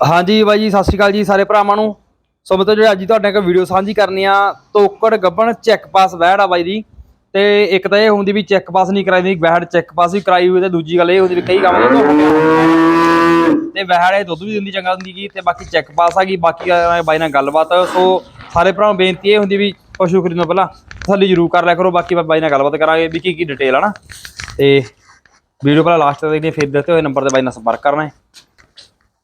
ਹਾਂਜੀ ਬਾਈ ਜੀ, ਸਤਿ ਸ਼੍ਰੀ ਅਕਾਲ ਜੀ ਸਾਰੇ ਭਰਾਵਾਂ ਨੂੰ। ਸੋ ਮਤਲਬ ਜਿਹੜੇ ਅੱਜ ਤੁਹਾਡੇ ਨਾਲ ਵੀਡੀਓ ਸਾਂਝੀ ਕਰਨੀ ਆ, ਤੋਕੜ ਗੱਬਣ ਚੈੱਕ ਪਾਸ ਵਹਿੜ ਆ ਬਾਈ ਦੀ ਤੇ ਇੱਕ ਤਾਂ ਇਹ ਹੁੰਦੀ ਵੀ ਚੈੱਕ ਪਾਸ ਨਹੀਂ ਕਰਾਈ ਦੀ ਵਹਿੜ ਚੈੱਕ ਪਾਸ ਹੀ ਕਰਾਈ ਹੋਈ ਤੇ ਦੂਜੀ ਗੱਲ ਇਹ ਹੁੰਦੀ ਵੀ ਕਈ ਕੰਮ ਤੋਂ ਤੇ ਵਹਿੜ ਇਹ ਦੁੱਧ ਵੀ ਦਿੰਦੀ ਚੰਗਾ ਦਿੰਦੀ ਕੀ ਤੇ ਬਾਕੀ ਚੈੱਕ ਪਾਸ ਆ ਗਈ ਬਾਕੀ ਬਾਈ ਨਾਲ ਗੱਲਬਾਤ। ਸੋ ਸਾਰੇ ਭਰਾਵਾਂ ਨੂੰ ਬੇਨਤੀ ਇਹ ਹੁੰਦੀ ਵੀ ਪਸ਼ੂ ਖਰੀਦਣ ਤੋਂ ਪਹਿਲਾਂ ਥੱਲੇ ਜ਼ਰੂਰ ਕਰ ਲਿਆ ਕਰੋ, ਬਾਕੀ ਬਾਈ ਨਾਲ ਗੱਲਬਾਤ ਕਰਾਂਗੇ ਵੀ ਕੀ ਕੀ ਡਿਟੇਲ ਆ ਨਾ। ਤੇ ਵੀਡੀਓ ਪਹਿਲਾਂ ਲਾਸਟ ਤੱਕ ਦੇਖਣੀ ਫਿਰ ਦਿੱਤੇ ਹੋਏ ਨੰਬਰ ਤੇ ਬਾਈ ਨਾਲ ਸੰਪਰਕ ਕਰਨਾ ਹੈ।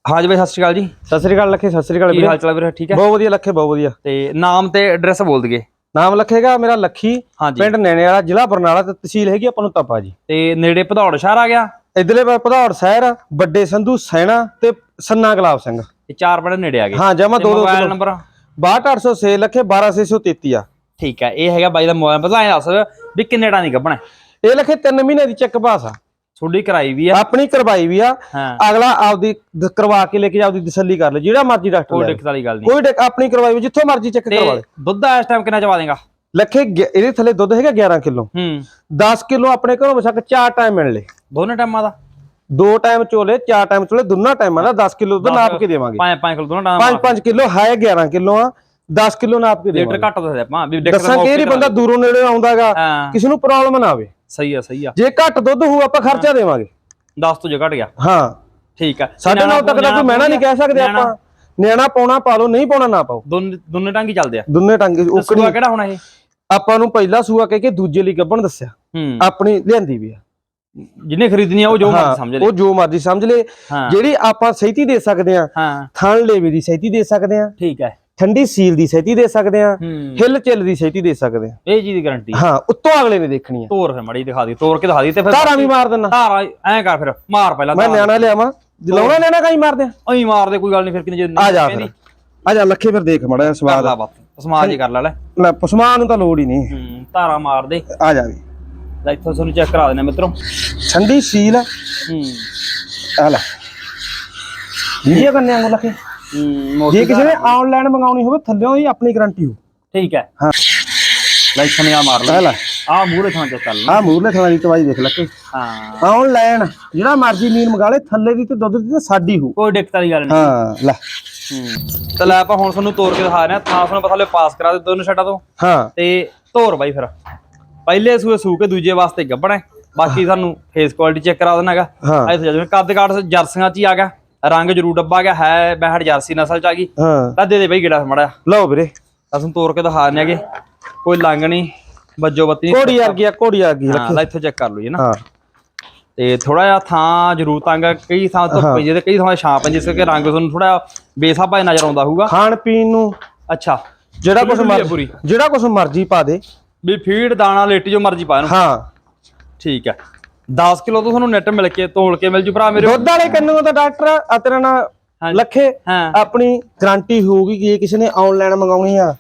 ਹਾਂਜੀ ਬਾਈ ਸਤਿ ਸ਼੍ਰੀ ਅਕਾਲ ਜੀ। ਸਤਿ ਸ੍ਰੀ ਅਕਾਲ ਲੱਖੇ ਸਤਿ ਸ੍ਰੀ ਅਕਾਲ ਕੀ ਵੀਰੇ। ਹਾਲ ਚਾਲ ਵੀਰੇ? ਠੀਕ ਹੈ? ਬਹੁਤ ਵਧੀਆ ਲੱਖੇ ਬਹੁਤ ਵਧੀਆ। ਤੇ ਨਾਮ ਤੇ ਐਡਰੈਸ ਬੋਲ ਦਈਏ। ਨਾਮ ਲੱਖੇਗਾ ਮੇਰਾ ਲੱਖੀ ਹਾਂਜੀ ਪਿੰਡ ਨੈਣੇ ਵਾਲਾ ਜ਼ਿਲ੍ਹਾ ਬਰਨਾਲਾ ਤੇ ਤਹਿਸੀਲ ਹੈਗੀ ਆਪਾਂ ਨੂੰ ਤਪਾ ਜੀ। ਤੇ ਨੇੜੇ ਭਦੌੜ ਸ਼ਹਿਰ ਆ ਗਿਆ? ਇਧਰਲੇ ਭਦੌੜ ਸ਼ਹਿਰ ਵੱਡੇ ਸੰਧੂ ਸੈਣਾ ਤੇ ਸੰਨਾ ਗੁਲਾਬ ਸਿੰਘ। ਤੇ ਚਾਰ ਪਿੰਡ ਨੇੜੇ ਆ ਗਏ। ਹਾਂ ਜਮਾ ਦੋ ਦੋ ਮੋਬਾਈਲ ਨੰਬਰ 62806 ਲੱਖੇ 12633 ਆ। ਠੀਕ ਹੈ ਇਹ ਹੈਗਾ ਬਾਈ ਦਾ ਮੋਬਾਈਲ ਪਤਾ ਐ ਦੱਸ ਵੀ ਕਿੰਨੇ ਟਾਂ ਦੀ ਕੱਢਣਾ ਇਹ ਲੱਖੇ 3 ਮਹੀਨੇ ਦੀ ਚੈੱਕ ਪਾਸ ਆ। ਛੋਡੀ ਕਰਾਈ ਵੀ ਆ। ਆਪਣੀ ਕਰਵਾਈ ਵੀ ਆ। ਹਾਂ। ਅਗਲਾ ਆਪਦੀ ਦ- ਕਰਵਾ ਕੇ ਲੈ ਕੇ ਜਾ ਆਪਦੀ ਤਸੱਲੀ ਕਰ ਲੈ ਜਿਹੜਾ ਮਰਜ਼ੀ ਡਾਕਟਰ ਕੋਈ ਲੈ ਦਿੱਕਤ ਵਾਲੀ ਗੱਲ ਨਹੀਂ। ਕੋਈ ਡਾਕ- ਆਪਣੀ ਕਰਵਾਈ ਵੀ ਜਿੱਥੋਂ ਮਰਜ਼ੀ ਚੈੱਕ ਤੇ ਕਰਵਾ ਲੈ। ਦੁੱਧ ਇਸ ਟਾਈਮ ਕਿੰਨਾ ਚਵਾ ਦੇਗਾ? ਲੱਖੇ ਗਿ- ਇਹਦੇ ਥੱਲੇ ਦੁੱਧ ਹੈਗਾ 11 ਕਿਲੋ। ਹੂੰ। 10 ਕਿਲੋ ਆਪਣੇ ਘਰੋਂ ਬਸ਼ੱਕ ਚਾਰ ਟਾਈਮ ਮਿਲ ਲੇ। ਦੋਨੇ ਟਾਈਮਾਂ ਦਾ? ਦੋ ਟਾਈਮ ਚੋਲੇ ਚਾਰ ਟਾਈਮ ਚੋਲੇ ਦੋਨਾਂ ਟਾਈਮਾਂ ਦਾ 10 ਕਿਲੋ ਦੁੱਧ ਨਾਪ ਕੇ ਦੇਵਾਂਗੇ। ਪੰਜ ਪੰਜ ਕਿਲੋ ਦੋਨਾਂ 5 5 ਕਿਲੋ ਹੈ 11 ਕਿਲੋ ਆ 10 ਕਿਲੋ ਨਾਪ ਕੇ ਲੀਟਰ ਦੇਵਾਂਗੇ। ਘੱਟ ਦੱਸਦੇ ਆਪਾਂ ਵੀ ਡਿਕਟ ਦੱਸਾਂ ਕਿ ਇਹ ਨੀ ਬੰਦਾ ਦੂਰੋਂ ਨੇੜੇ ਆਉਂਦਾਗਾ ਹਾਂ। ਕਿਸੇ ਨੂੰ ਪ੍ਰੋਬਲਮ ਨਾ ਆਵੇ। ਸਹੀ ਆ ਸਹੀ ਆ। ਜੇ ਘੱਟ ਦੁੱਧ ਹੋਊ ਆਪਾਂ ਖਰਚਾ ਦੇਵਾਂਗੇ। 10 ਤੋਂ ਜੇ ਘਟ ਗਿਆ। ਹਾਂ। ਠੀਕ ਆ। ਸਾਡੇ ਨਾਲ ਤੱਕ ਦਾ ਕੋਈ ਮਹਿਣਾ ਨਹੀਂ ਕਹਿ ਸਕਦੇ ਆਪਾਂ। ਨਿਆਣਾ ਪਾਉਣਾ ਪਾ ਲਓ ਨਹੀਂ ਪਾਉਣਾ ਨਾ ਪਾਓ। ਦੋਨੇ ਟਾਂਗੀ ਚੱਲਦੇ ਆ। ਦੋਨੇ ਟੰਗੇ ਸੂਆ ਉਕੜੀ ਕਿਹੜਾ ਹੋਣਾ ਇਹ? ਆਪਾਂ ਨੂੰ ਪਹਿਲਾ ਸੂਆ ਕਹਿ ਕੇ ਦੂਜੇ ਲਈ ਗੱਬਣ ਦੱਸਿਆ। ਆਪਣੀ ਲਿਆਂਦੀ ਵੀ ਆ। ਜਿਹਨੇ ਖਰੀਦਣੀ ਆ ਉਹ ਜੋ ਮਰਜ਼ੀ ਸਮਝ ਲੈ। ਉਹ ਜੋ ਮਰਜ਼ੀ ਸਮਝ ਲੇ। ਜਿਹੜੀ ਆਪਾਂ ਸਹਿਤੀ ਦੇ ਸਕਦੇ ਆ ਥਣ ਲੇਵੇ ਦੀ ਸਹਿਤੀ ਦੇ ਸਕਦੇ ਆ। ਠੀਕ ਹੈ ਠੰਡੀ ਸੀਲ ਦੀ ਸਹਿਤੀ ਦੇ ਸਕਦੇ ਆ ਹਿੱਲ ਚੱਲ ਦੀ ਸਹਿਤੀ ਦੇ ਸਕਦੇ ਆ ਇਹ ਚੀਜ਼ ਦੀ ਗਾਰੰਟੀ ਹਾਂ। ਉੱਤੋਂ ਅਗਲੇ ਨੇ ਦੇਖਣੀ ਆ ਤੋਰ ਫਿਰ ਮੜੀ ਦਿਖਾ ਦੀ ਤੋਰ ਕੇ ਦਿਖਾ ਦੀ ਤੇ ਫਿਰ ਧਾਰਾਂ ਵੀ ਮਾਰ ਦਿੰਨਾ ਧਾਰਾ ਐਂ ਕਰ ਫਿਰ ਮਾਰ ਪਹਿਲਾਂ ਮੈਂ ਨਿਆਣਾ ਲਿਆਵਾਂ। ਜਲਾਉਣਾ ਲੈਣਾ ਕਾਈ ਮਾਰਦੇ ਆ? ਐਂ ਮਾਰ ਦੇ ਕੋਈ ਗੱਲ ਨਹੀਂ ਫਿਰ ਕਿੰਨੇ ਜੇ ਆ ਜਾ ਫਿਰ। ਆ ਜਾ ਲੱਖੇ ਫਿਰ ਦੇਖ ਮੜਾ ਸਵਾਦ। ਬਾਤ ਸਮਾਜ ਹੀ ਕਰ ਲੈ ਲੈ। ਪਸਮਾਨ ਨੂੰ ਤਾਂ ਲੋੜ ਹੀ ਨਹੀਂ। ਹੂੰ ਧਾਰਾ ਮਾਰ ਦੇ। ਆ ਜਾ ਵੀ। ਲੈ ਇੱਥੋਂ ਤੁਹਾਨੂੰ ਚੈੱਕ ਕਰਾ ਦੇਣਾ ਮਿੱਤਰੋ। ਠੰਡੀ ਸੀਲ ਆ ਹੂੰ। ਆ ਲੈ। ਵੀਡੀਓ ਕਰਨੇ ਆਂਗੋ ਲੱਖੇ ਜੇ ਕਿਸੇ ਨੇ ਆਨਲਾਈਨ ਮੰਗਾਉਣੀ ਹੋਵੇ ਥੱਲਿਓਂ ਹੀ ਆਪਣੀ ਗਾਰੰਟੀ ਹੋ। ਠੀਕ ਹੈ। ਹਾਂ। ਲੈ ਇੱਥੋਂ ਆ ਮਾਰ ਆ ਲੈ ਲੈ। ਆ ਮੂਹਰੇ ਥਾਂ ਚੈੱਕ ਕਰ ਲੈ ਆ ਮੂਰਲੇ ਥਾਂ ਦੀ ਦਵਾਈ ਦੇਖ ਲੱਕੇ ਹਾਂ। ਆਨਲਾਈਨ ਜਿਹੜਾ ਮਰਜ਼ੀ ਮੀਨ ਮੰਗਾ ਲੈ ਥੱਲੇ ਦੀ ਤੇ ਦੁੱਧ ਦੀ ਤੇ ਸਾਡੀ ਹੋ ਕੋਈ ਦਿੱਕਤ ਵਾਲੀ ਗੱਲ ਨਹੀਂ। ਹਾਂ ਲੈ। ਹੂੰ। ਤੇ ਲੈ ਆਪਾਂ ਹੁਣ ਤੁਹਾਨੂੰ ਤੋਰ ਕੇ ਦਿਖਾ ਰਹੇ ਹਾਂ। ਥਾਂ ਤੁਹਾਨੂੰ ਪਤਾ ਲੈ ਪਾਸ ਕਰਾ ਦੇ ਦੋਨੋਂ ਛੱਡਾਂ ਤੋਂ। ਹਾਂ। ਤੇ ਧੋਰ ਬਾਈ ਫਿਰ। ਪਹਿਲੇ ਸੂਏ ਸੂ ਕੇ ਦੂਜੇ ਵਾਸਤੇ ਗੱਬਣਾ ਬਾਕੀ ਸਾਨੂੰ ਫੇਸ ਕੁਆਲਿਟੀ ਚੈੱਕ ਕਰਾ ਦੇਣਾਗਾ ਹਾਂ। ਇੱਥੇ ਜਿਵੇਂ ਕੱਦ ਕਾਠ ਜਰਸੀਆਂ ਚ ਹੀ ਆ ਗਿਆ। ਰੰਗ ਜਰੂਰ ਡੱਬਾ ਗਿਆ ਹੈ ਬਹਿੜ ਜਰਸੀ ਨਸਲ ਚ ਆ ਗਈ। ਹਾਂ। ਤਾਂ ਦੇ ਦੇ ਬਈ ਗੇੜਾ ਮੜਾ ਲਓ ਵੀਰੇ। ਅਸਾਂ ਤੋਰ ਕੇ ਦਿਖਾ ਰਹੇ ਹੈਗੇ। ਕੋਈ ਲੰਗ ਨਹੀਂ ਬੱਜੋ ਬੱਤੀ। ਘੋੜੀ ਵਰਗੀ ਆ ਘੋੜੀ ਵਰਗੀ ਹਾਂ ਲੱਖੇ ਲੈ ਇੱਥੋਂ ਚੈੱਕ ਕਰ ਲਓ ਜੀ ਨਾ। ਹਾਂ। ਤੇ ਥੋੜਾ ਜਿਹਾ ਥਾਂ ਜਰੂਰ ਤੰਗ ਆ, ਕਈ ਥਾਂ ਧੁੱਪ ਪਈ ਜੇ ਤੇ ਕਈ ਥਾਂ ਛਾਂ ਪਈ ਜਿਸ ਕਰਕੇ ਰੰਗ ਤੁਹਾਨੂੰ ਥੋੜਾ ਬੇਸਾਬਾ ਨਜ਼ਰ ਆਉਂਦਾ ਹੋਊਗਾ। ਖਾਣ ਪੀਣ ਨੂੰ ਅੱਛਾ। ਜਿਹੜਾ ਕੁਝ ਮਰਜ਼ੀ। ਜਿਹੜਾ ਕੁਝ ਮਰਜ਼ੀ ਪਾ ਦੇ। ਵੀ ਫੀਡ ਦਾਣਾ ਲੇਟੀ ਜੋ ਮਰਜ਼ੀ ਪਾ ਇਹਨੂੰ। ਹਾਂ। ਠੀਕ ਹੈ। 10 ਕਿਲੋ ਤੋਂ ਤੁਹਾਨੂੰ ਨੈਟ ਮਿਲ ਕੇ ਤੋਲ ਕੇ ਮਿਲ ਜੂ ਭਰਾ ਮੇਰੇ। ਦੁੱਧ ਵਾਲੇ ਕੰਨੋਂ ਤਾਂ ਡਾਕਟਰ ਆ ਤੇਰਾ ਨਾ। ਲੱਖੇ। ਹਾਂ। ਆਪਣੀ ਗਾਰੰਟੀ ਹੋਊਗੀ ਕਿ ਜੇ ਕਿਸੇ ਨੇ ਆਨਲਾਈਨ ਮੰਗਾਉਣੀ ਆ।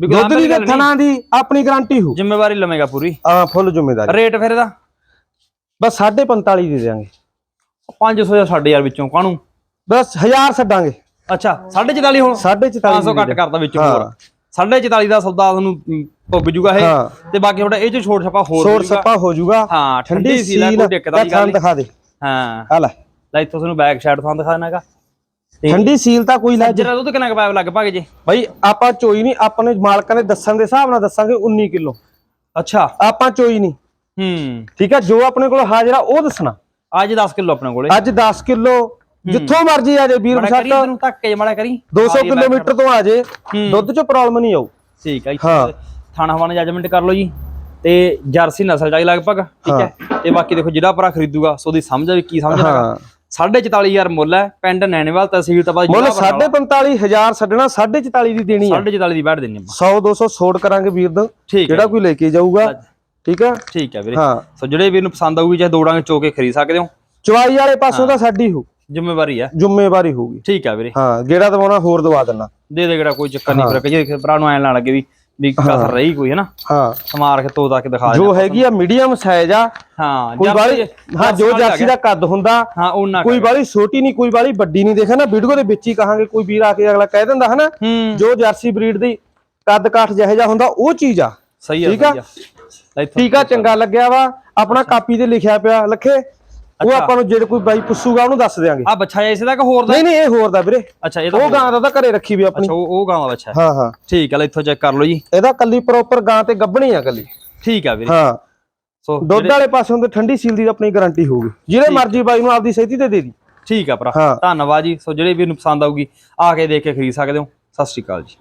ਦੁੱਧ ਦੀ ਥਣਾ ਦੀ ਆਪਣੀ ਗਾਰੰਟੀ ਹੋ ਜ਼ਿੰਮੇਵਾਰੀ ਲਵੇਂਗਾ ਪੂਰੀ। ਆ ਫੁੱਲ ਜ਼ਿੰਮੇਵਾਰੀ। ਰੇਟ ਫਿਰ ਇਹਦਾ? ਬਸ 45 ਦੇ ਦੇਵਾਂਗੇ 500 ਜਾਂ 6000 ਵਿੱਚੋਂ ਕਾਹਨੂੰ? ਬਸ 1000 ਛੱਡਾਂਗੇ। ਅੱਛਾ 44 ਹੁਣ? 4.5 500 ਘੱਟ ਕਰਦਾ ਵਿੱਚੋਂ ਹਾਂ। ਹੋਰ। 44 ਦਾ ਸੌਦਾ ਤੁਹਾਨੂੰ ਭੁੱਗ ਜੂਗਾ ਇਹ। ਤੇ ਬਾਕੀ ਤੁਹਾਡਾ ਇਹ ਚ ਛੋਟ ਛਪਾ ਹੋ ਜਾਊਗਾ। ਸੱਪਾ ਹੋ ਜਾਊਗਾ ਹਾਂ ਠੰਡੀ ਸੀ ਸੀਲ ਕੋਈ ਦਿੱਕਤ ਵਾਲੀ ਦਾ ਗੱਲ ਨਹੀਂ। ਦਿਖਾ ਦੇ। ਹਾਂ। ਆ ਲੈ। ਲੈ ਇੱਥੋਂ ਤੁਹਾਨੂੰ ਬੈਕ ਸਾਈਡ ਤੋਂ ਦਿਖਾ ਦੇਣਾਗਾ ਠੰਡੀ ਸੀਲ ਤਾਂ ਕੋਈ ਲੈ ਜਰਾ ਦੁੱਧ ਕਿੰਨਾ ਕੁ ਪਾਇਆ ਲਗਭਗ ਜੀ? ਭਾਈ ਆਪਾਂ ਚੋਈ ਨਹੀਂ ਆਪਾਂ ਨੇ ਮਾਲਕਾਂ ਨੇ ਦੱਸਣ ਦੇ ਹਿਸਾਬ ਨਾਲ ਦੱਸਾਂਗੇ 19 ਕਿਲੋ। ਅੱਛਾ। ਆਪਾਂ ਚੋਈ ਨਹੀਂ। ਹੂੰ। ਠੀਕ ਹੈ ਜੋ ਆਪਣੇ ਕੋਲ ਹਾਜ਼ਰ ਆ ਉਹ ਦੱਸਣਾ। ਅੱਜ 10 ਕਿਲੋ ਆਪਣੇ ਕੋਲੇ। ਅੱਜ 10 ਕਿਲੋ ਜਿੱਥੋਂ ਮਰਜ਼ੀ ਆ ਜੇ ਵੀਰ ਬਸੱਟ ਤੈਨੂੰ ਧੱਕ ਮੜਾ ਕਰੀ। 200 ਕਿਲੋਮੀਟਰ ਤੋਂ ਆ ਜੇ ਦੁੱਧ ਚ ਪ੍ਰੋਬਲਮ ਨਹੀਂ ਆਊ। ਠੀਕ ਹੈ। ਹਾਂ। ਥਾਣਾ ਹਵਾਨਾ ਜੱਜਮੈਂਟ ਕਰ ਲਓ ਜੀ। ਤੇ ਜਰਸੀ ਨਸਲ ਚਾਹੀ ਲਗਭਗ ਠੀਕ ਹੈ? ਤੇ ਬਾਕੀ ਦੇਖੋ ਜਿਹੜਾ ਭਰਾ ਖਰੀਦੂਗਾ ਸੋ ਉਹਦੀ ਸਮਝ ਆ ਵੀ ਕੀ ਸਮਝਣਾ ਹਾਂ। 44000 ਮੁੱਲ ਹੈ ਪਿੰਡ ਨੈਣੇਵਾਲ ਤਹਿਸੀਲ ਤਪਾ ਮੁੱਲ 45000 ਛੱਡਣਾ 4.5 ਦੀ ਦੇਣੀ ਆ। 44000 ਦੀ ਬੈਠ ਦਿੰਨੇ ਆਪਾਂ। 100 200 ਛੋੜ ਕਰਾਂਗੇ ਵੀਰ ਦਾ। ਹੈ ਜਿਹੜਾ ਕੋਈ ਲੈ ਕੇ ਜਾਊਗਾ ਠੀਕ ਹੈ? ਠੀਕ ਹੈ ਵੀਰੇ। ਹਾਂ। ਸੋ ਜਿਹੜੇ ਵੀਰ ਨੂੰ ਪਸੰਦ ਆਊਗੀ ਚਾਹੇ ਦੋ ਡਾਂਗੇ ਚੋ ਕੇ ਖਰੀਦ ਸਕਦੇ ਹੋ। ਚਵਾਈ ਵਾਲੇ ਪਾਸੋਂ ਤਾਂ ਸਾਡੀ ਹੋ ਜ਼ਿੰਮੇਵਾਰੀ ਹੈ ਜ਼ਿੰਮੇਵਾਰੀ ਹੋਊਗੀ। ਠੀਕ ਹੈ ਵੀਰੇ। ਹਾਂ ਗੇੜਾ ਦਵਾਉਣਾ ਹੋਰ ਦਵਾ ਦੇਣਾ ਦੇ ਦੇ ਕਿਹੜਾ ਕੋਈ ਚੱਕਰ ਨਹੀਂ ਫਿਰ ਕਹੇ ਭਰਾ ਨੂੰ ਐਂ ਨਾ ਲੱਗੇ ਵੀ ਵੀ ਕਸਰ ਰਹੀ ਕੋਈ ਹੈ ਨਾ ਹਾਂ। ਸਮਾਰ ਕੇ ਤੋ ਤੱਕ ਦਿਖਾ ਜੋ ਹੈਗੀ ਆ ਮੀਡੀਅਮ ਸਾਈਜ਼ ਆ। ਹਾਂ ਕੋਈ ਬਾਲੀ ਹਾਂ ਜੋ ਜਰਸੀ ਦਾ ਕੱਦ ਹੁੰਦਾ ਹਾਂ ਉਹਨਾਂ ਕੋਈ ਬਾਲੀ ਛੋਟੀ ਨਹੀਂ ਕੋਈ ਬਾਲੀ ਵੱਡੀ ਨਹੀਂ ਦੇਖਾ ਨਾ ਵੀਡੀਓ ਦੇ ਵਿੱਚ ਹੀ ਕਹਾਂਗੇ ਕੋਈ ਵੀਰ ਆ ਕੇ ਅਗਲਾ ਕਹਿ ਦਿੰਦਾ ਹਨਾ? ਹੂੰ। ਜੋ ਜਰਸੀ ਬਰੀਡ ਦੀ ਕੱਦ ਕਾਠ ਜਿਹੋ ਜਿਹਾ ਹੁੰਦਾ ਉਹ ਚੀਜ਼ ਆ। ਸਹੀ ਆ ਆ? ਆ। ਠੀਕ ਆ ਚੰਗਾ ਲੱਗਿਆ ਵਾ। ਆਪਣਾ ਕਾਪੀ ਤੇ ਲਿਖਿਆ ਪਿਆ ਲੱਖੇ। ਉਹ। ਆਪਾਂ ਨੂੰ ਜਿਹੜੇ ਕੋਈ ਬਾਈ ਪੁੱਛੂਗਾ ਉਹਨੂੰ ਦੱਸ ਦਿਆਂਗੇ। ਆ ਬੱਚਾ ਇਸੇ ਦਾ ਕਿ ਹੋਰ ਦਾ? ਨਹੀਂ ਨਹੀਂ ਇਹ ਹੋਰ ਦਾ ਵੀਰੇ। ਅੱਛਾ ਇਹ ਤਾਂ ਉਹ ਗਾਂ ਦਾ ਤਾਂ ਘਰੇ ਰੱਖੀ ਵੀ ਆਪਣੀ। ਅੱਛਾ ਉਹ ਉਹ ਗਾਂ ਦਾ ਬੱਚਾ ਹੈ। ਹਾਂ ਠੀਕ ਹੈ ਲੈ ਇੱਥੋਂ ਚੈੱਕ ਕਰ ਲਓ ਜੀ। ਇਹਦਾ ਕੱਲੀ ਪ੍ਰੋਪਰ ਗਾਂ ਤੇ ਗੱਭਣੀ ਆ ਕੱਲੀ। ਠੀਕ ਹੈ ਵੀਰੇ। ਹਾਂ। ਸੋ ਦੁੱਧ ਵਾਲੇ ਪਾਸੋਂ ਤੇ ਠੰਡੀ ਸੀਲ ਦੀ ਆਪਣੀ ਗਾਰੰਟੀ ਹੋਊਗੀ। ਜਿਹੜੇ ਮਰਜ਼ੀ ਬਾਈ ਨੂੰ ਆਪਦੀ ਸਹਿਤੀ ਤੇ ਦੇ ਦੀ ਠੀਕ ਹੈ ਭਰਾ। ਧੰਨਵਾਦ ਜੀ। ਸੋ ਜਿਹੜੇ ਵੀ ਨੂੰ ਪਸੰਦ ਆਊਗੀ ਆ ਕੇ ਦੇਖ ਕੇ ਖਰੀਦ ਸਕਦੇ ਹੋ। ਸਤਿ ਸ਼੍ਰੀ ਅਕਾਲ ਜੀ।